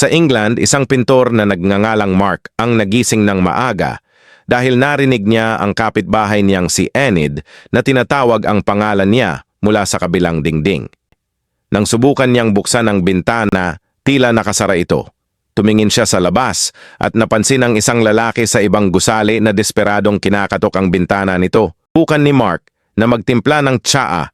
Sa England, isang pintor na nagngangalang Mark ang nagising ng maaga dahil narinig niya ang kapitbahay niyang si Enid na tinatawag ang pangalan niya mula sa kabilang dingding. Nang subukan niyang buksan ang bintana, tila nakasara ito. Tumingin siya sa labas at napansin ang isang lalaki sa ibang gusali na desperadong kinakatok ang bintana nito. Bukan ni Mark na magtimpla ng tsaa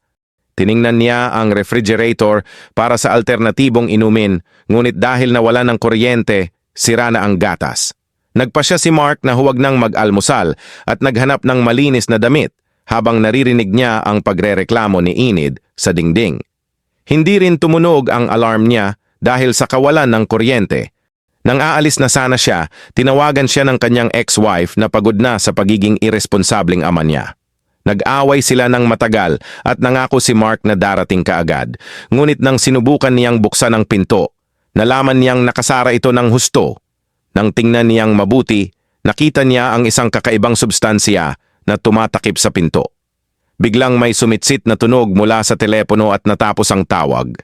Tiningnan niya ang refrigerator para sa alternatibong inumin, ngunit dahil nawala ng kuryente, sira na ang gatas. Nagpa siya si Mark na huwag nang mag-almusal at naghanap ng malinis na damit habang naririnig niya ang pagrereklamo ni Enid sa dingding. Hindi rin tumunog ang alarm niya dahil sa kawalan ng kuryente. Nang aalis na sana siya, tinawagan siya ng kanyang ex-wife na pagod na sa pagiging irresponsabling ama niya. Nag-away sila ng matagal at nangako si Mark na darating kaagad. Ngunit nang sinubukan niyang buksan ang pinto, nalaman niyang nakasara ito ng husto. Nang tingnan niyang mabuti, nakita niya ang isang kakaibang substansya na tumatakip sa pinto. Biglang may sumitsit na tunog mula sa telepono at natapos ang tawag.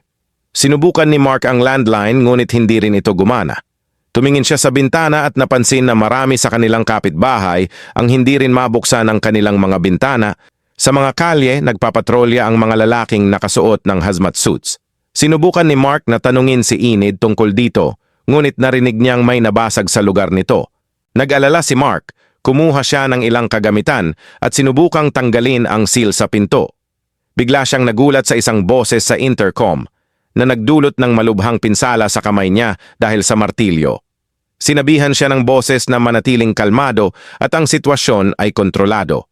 Sinubukan ni Mark ang landline ngunit hindi rin ito gumana. Tumingin siya sa bintana at napansin na marami sa kanilang kapitbahay ang hindi rin mabuksan ang kanilang mga bintana. Sa mga kalye, nagpapatrolya ang mga lalaking nakasuot ng hazmat suits. Sinubukan ni Mark na tanungin si Enid tungkol dito, ngunit narinig niyang may nabasag sa lugar nito. Nag-alala si Mark, kumuha siya ng ilang kagamitan at sinubukang tanggalin ang seal sa pinto. Bigla siyang nagulat sa isang boses sa intercom na nagdulot ng malubhang pinsala sa kamay niya dahil sa martilyo. Sinabihan siya ng boses na manatiling kalmado at ang sitwasyon ay kontrolado.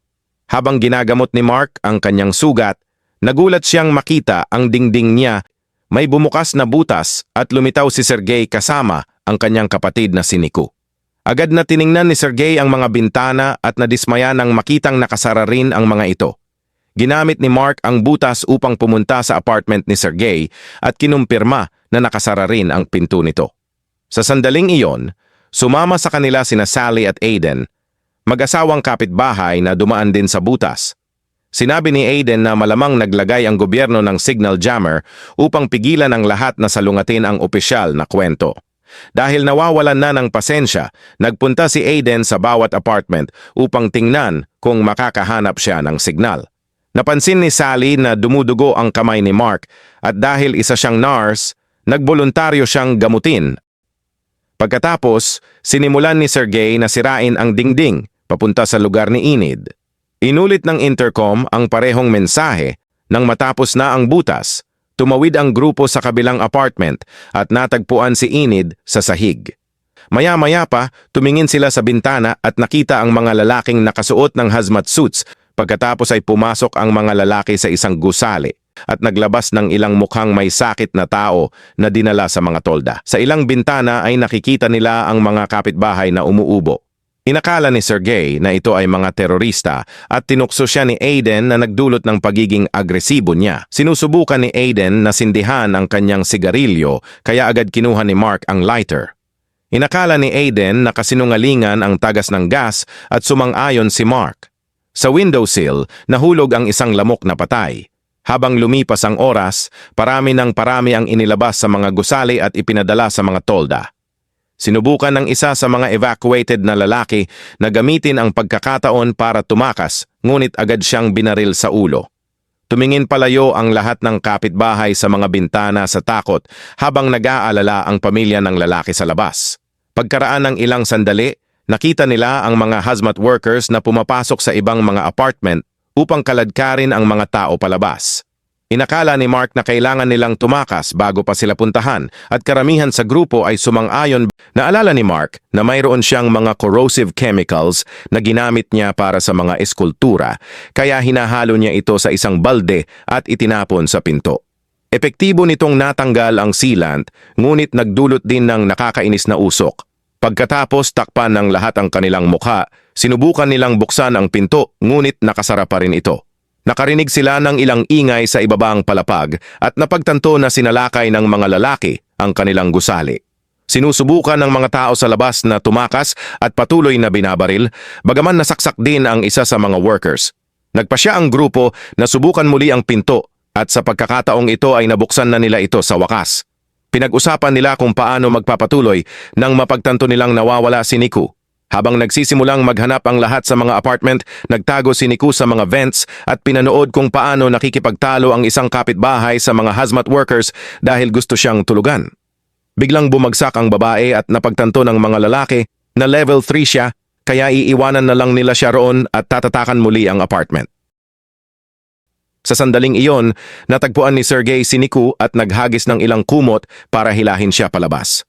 Habang ginagamot ni Mark ang kanyang sugat, nagulat siyang makita ang dingding niya. May bumukas na butas at lumitaw si Sergey kasama ang kanyang kapatid na si Nico. Agad na tiningnan ni Sergey ang mga bintana at nadismaya nang makitang nakasara rin ang mga ito. Ginamit ni Mark ang butas upang pumunta sa apartment ni Sergey at kinumpirma na nakasara rin ang pinto nito. Sa sandaling iyon, sumama sa kanila sina Sally at Aiden, mag-asawang kapitbahay na dumaan din sa butas. Sinabi ni Aiden na malamang naglagay ang gobyerno ng signal jammer upang pigilan ang lahat na salungatin ang opisyal na kwento. Dahil nawawalan na ng pasensya, nagpunta si Aiden sa bawat apartment upang tingnan kung makakahanap siya ng signal. Napansin ni Sally na dumudugo ang kamay ni Mark at dahil isa siyang nurse, nagboluntaryo siyang gamutin Pagkatapos, sinimulan ni Sergey na sirain ang dingding papunta sa lugar ni Enid. Inulit ng intercom ang parehong mensahe nang matapos na ang butas. Tumawid ang grupo sa kabilang apartment at natagpuan si Enid sa sahig. Maya-maya pa, tumingin sila sa bintana at nakita ang mga lalaking nakasuot ng hazmat suits pagkatapos ay pumasok ang mga lalaki sa isang gusali at naglabas ng ilang mukhang may sakit na tao na dinala sa mga tolda. Sa ilang bintana ay nakikita nila ang mga kapitbahay na umuubo. Inakala ni Sergey na ito ay mga terorista at tinukso siya ni Aiden na nagdulot ng pagiging agresibo niya. Sinusubukan ni Aiden na sindihan ang kanyang sigarilyo kaya agad kinuha ni Mark ang lighter. Inakala ni Aiden na kasinungalingan ang tagas ng gas at sumang-ayon si Mark. Sa windowsill, nahulog ang isang lamok na patay. Habang lumipas ang oras, parami ng parami ang inilabas sa mga gusali at ipinadala sa mga tolda. Sinubukan ng isa sa mga evacuated na lalaki na gamitin ang pagkakataon para tumakas, ngunit agad siyang binaril sa ulo. Tumingin palayo ang lahat ng kapitbahay sa mga bintana sa takot habang nag-aalala ang pamilya ng lalaki sa labas. Pagkaraan ng ilang sandali, nakita nila ang mga hazmat workers na pumapasok sa ibang mga apartment upang kaladkarin ang mga tao palabas. Inakala ni Mark na kailangan nilang tumakas bago pa sila puntahan at karamihan sa grupo ay sumang-ayon. Naalala ni Mark na mayroon siyang mga corrosive chemicals na ginamit niya para sa mga eskultura kaya hinahalo niya ito sa isang balde at itinapon sa pinto. Epektibo nitong natanggal ang sealant ngunit nagdulot din ng nakakainis na usok. Pagkatapos takpan ng lahat ang kanilang mukha, sinubukan nilang buksan ang pinto ngunit nakasara pa rin ito. Nakarinig sila ng ilang ingay sa ibabang palapag at napagtanto na sinalakay ng mga lalaki ang kanilang gusali. Sinusubukan ng mga tao sa labas na tumakas at patuloy na binabaril, bagaman nasaksak din ang isa sa mga workers. Nagpasya ang grupo na subukan muli ang pinto at sa pagkakataong ito ay nabuksan na nila ito sa wakas. Pinag-usapan nila kung paano magpapatuloy nang mapagtanto nilang nawawala si Niku. Habang nagsisimulang maghanap ang lahat sa mga apartment, nagtago si Niku sa mga vents at pinanood kung paano nakikipagtalo ang isang kapitbahay sa mga hazmat workers dahil gusto siyang tulugan. Biglang bumagsak ang babae at napagtanto ng mga lalaki na level 3 siya kaya iiwanan na lang nila siya roon at tatatakan muli ang apartment. Sa sandaling iyon, natagpuan ni Sergey si Niku at naghagis ng ilang kumot para hilahin siya palabas.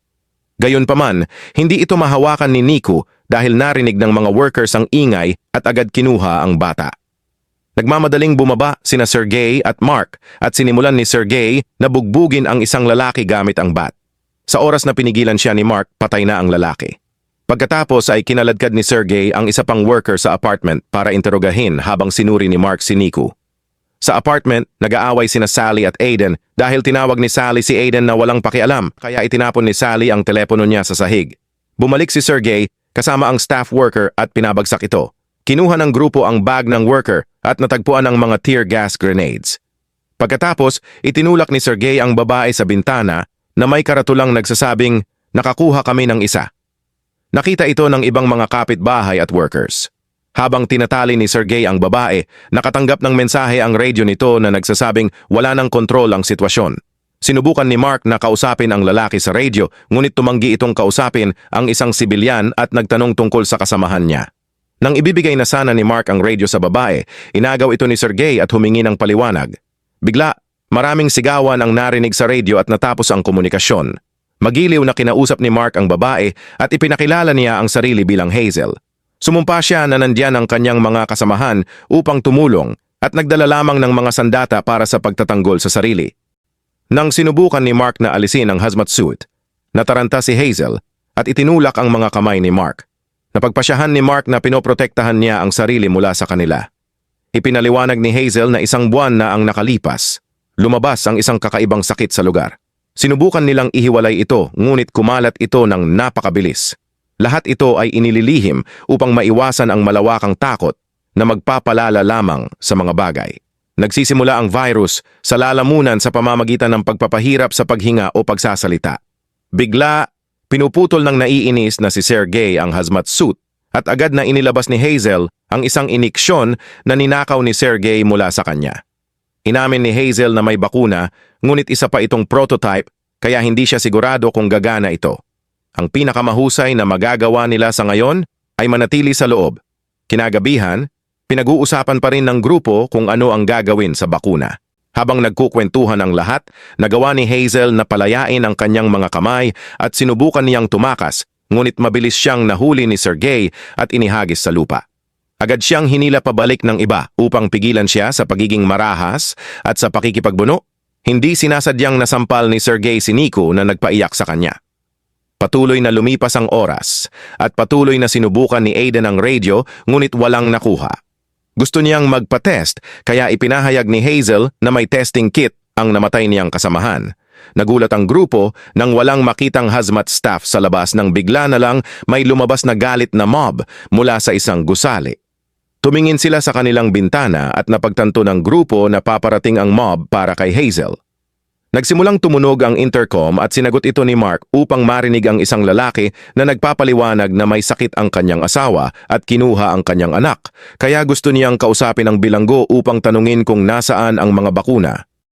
Gayunpaman, hindi ito mahawakan ni Niku dahil narinig ng mga workers ang ingay at agad kinuha ang bata. Nagmamadaling bumaba sina Sergey at Mark at sinimulan ni Sergey na bugbugin ang isang lalaki gamit ang bat. Sa oras na pinigilan siya ni Mark, patay na ang lalaki. Pagkatapos ay kinaladkad ni Sergey ang isa pang worker sa apartment para interogahin habang sinuri ni Mark si Niku. Sa apartment, nag-aaway sina Sally at Aiden dahil tinawag ni Sally si Aiden na walang pakialam kaya itinapon ni Sally ang telepono niya sa sahig. Bumalik si Sergey kasama ang staff worker at pinabagsak ito. Kinuha ng grupo ang bag ng worker at natagpuan ang mga tear gas grenades. Pagkatapos, itinulak ni Sergey ang babae sa bintana na may karatulang nagsasabing, nakakuha kami ng isa. Nakita ito ng ibang mga kapitbahay at workers. Habang tinatali ni Sergey ang babae, nakatanggap ng mensahe ang radio nito na nagsasabing wala ng kontrol ang sitwasyon. Sinubukan ni Mark na kausapin ang lalaki sa radio, ngunit tumanggi itong kausapin ang isang sibilyan at nagtanong tungkol sa kasamahan niya. Nang ibibigay na sana ni Mark ang radio sa babae, inagaw ito ni Sergey at humingi ng paliwanag. Bigla, maraming sigawan ang narinig sa radio at natapos ang komunikasyon. Magiliw na kinausap ni Mark ang babae at ipinakilala niya ang sarili bilang Hazel. Sumumpa siya na nandyan ang kanyang mga kasamahan upang tumulong at nagdala lamang ng mga sandata para sa pagtatanggol sa sarili. Nang sinubukan ni Mark na alisin ang hazmat suit, nataranta si Hazel at itinulak ang mga kamay ni Mark. Napagpasyahan ni Mark na pinoprotektahan niya ang sarili mula sa kanila. Ipinaliwanag ni Hazel na isang buwan na ang nakalipas. Lumabas ang isang kakaibang sakit sa lugar. Sinubukan nilang ihiwalay ito ngunit kumalat ito ng napakabilis. Lahat ito ay inililihim upang maiwasan ang malawakang takot na magpapalala lamang sa mga bagay. Nagsisimula ang virus sa lalamunan sa pamamagitan ng pagpapahirap sa paghinga o pagsasalita. Bigla, pinuputol ng naiinis na si Sergey ang hazmat suit at agad na inilabas ni Hazel ang isang iniksyon na ninakaw ni Sergey mula sa kanya. Inamin ni Hazel na may bakuna, ngunit isa pa itong prototype kaya hindi siya sigurado kung gagana ito. Ang pinakamahusay na magagawa nila sa ngayon ay manatili sa loob. Kinagabihan, pinag-uusapan pa rin ng grupo kung ano ang gagawin sa bakuna. Habang nagkukwentuhan ang lahat, nagawa ni Hazel na palayain ang kanyang mga kamay at sinubukan niyang tumakas, ngunit mabilis siyang nahuli ni Sergey at inihagis sa lupa. Agad siyang hinila pabalik ng iba upang pigilan siya sa pagiging marahas at sa pakikipagbuno. Hindi sinasadyang nasampal ni Sergey si Nico na nagpaiyak sa kanya. Patuloy na lumipas ang oras at patuloy na sinubukan ni Aiden ang radio ngunit walang nakuha. Gusto niyang magpa-test kaya ipinahayag ni Hazel na may testing kit ang namatay niyang kasamahan. Nagulat ang grupo nang walang makitang hazmat staff sa labas nang bigla na lang may lumabas na galit na mob mula sa isang gusali. Tumingin sila sa kanilang bintana at napagtanto ng grupo na paparating ang mob para kay Hazel. Nagsimulang tumunog ang intercom at sinagot ito ni Mark upang marinig ang isang lalaki na nagpapaliwanag na may sakit ang kanyang asawa at kinuha ang kanyang anak, kaya gusto niyang kausapin ang bilanggo upang tanungin kung nasaan ang mga bakuna.